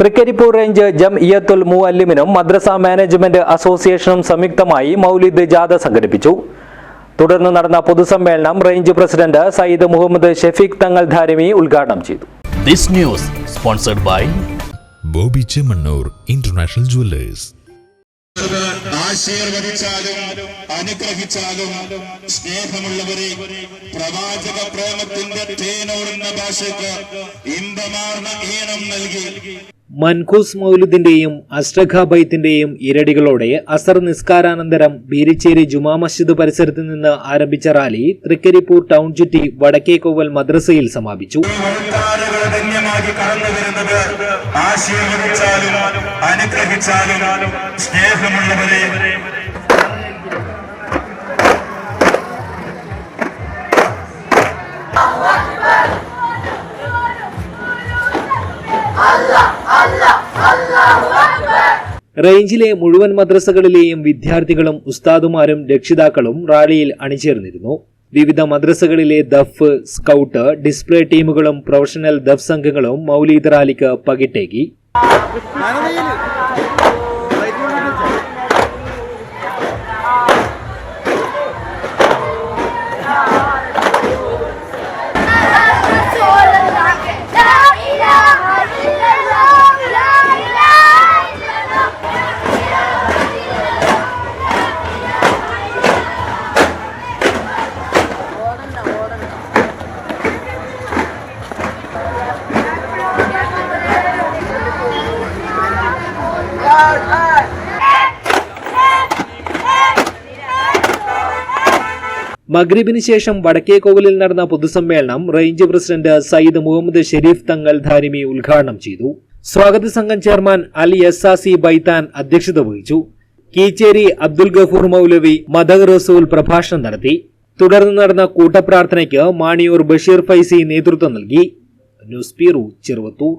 Trikaripur range Jamiyyathul മുഅല്ലിമിനും മദ്രസ management അസോസിയേഷനും സംയുക്തമായി മൗലിദ് ജാഥ സംഘടിപ്പിച്ചു. തുടർന്ന് നടന്ന പൊതുസമ്മേളനം റേഞ്ച് പ്രസിഡന്റ് സയ്യിദ് മുഹമ്മദ് ഷെഫീഖ് തങ്ങൾ ധാരിമി ഉദ്ഘാടനം ചെയ്തു. This news sponsored by Boby Chemmanur international jewellers. ആശീർവദിച്ചാലും അനുഗ്രഹിച്ചാലും സ്നേഹമുള്ളവരെ പ്രവാചക പ്രേമത്തിന്റെ തേനോടുന്ന ഭാഷയ്ക്ക് ഇമ്പമാർന്ന ഈണം നൽകി. മൻഖൂസ് മൗലുദിന്റെയും അഷ്റഖ ബൈത്തിന്റെയും ഇരടികളോടെ അസർ നിസ്കാരാനന്തരം ബീരിച്ചേരി ജുമാ മസ്ജിദ് പരിസരത്ത് നിന്ന് ആരംഭിച്ച റാലി തൃക്കരിപ്പൂർ ടൗൺ ചുറ്റി വടക്കേക്കോവൽ മദ്രസയിൽ സമാപിച്ചു. ആശീർവദിച്ചാലും അനുഗ്രഹിച്ചാലും സ്നേഹമുള്ളവരെ റേഞ്ചിലെ മുഴുവൻ മദ്രസകളിലെയും വിദ്യാർത്ഥികളും ഉസ്താദുമാരും രക്ഷിതാക്കളും റാലിയിൽ അണിചേർന്നിരുന്നു. വിവിധ മദ്രസകളിലെ ദഫ് സ്കൗട്ട് ഡിസ്പ്ലേ ടീമുകളും പ്രൊഫഷണൽ ദഫ് സംഘങ്ങളും മൗലീദ് റാലിക്ക് പകിട്ടേകി. മഗ്രിബിന് ശേഷം വടക്കേക്കോവിലിൽ നടന്ന പൊതുസമ്മേളനം റേഞ്ച് പ്രസിഡന്റ് സയ്യിദ് മുഹമ്മദ് ഷെരീഫ് തങ്ങൾ ധാരിമി ഉദ്ഘാടനം ചെയ്തു. സ്വാഗത സംഘം ചെയർമാൻ അലി എസ് ബൈത്താൻ അധ്യക്ഷത വഹിച്ചു. കീച്ചേരി അബ്ദുൽ ഗഫൂർ മൗലവി മദർ റസൂൽ പ്രഭാഷണം നടത്തി. തുടർന്ന് നടന്ന കൂട്ടപ്രാർത്ഥനയ്ക്ക് മാണിയൂർ ബഷീർ ഫൈസി നേതൃത്വം നൽകി. News bureau Cheruvathur.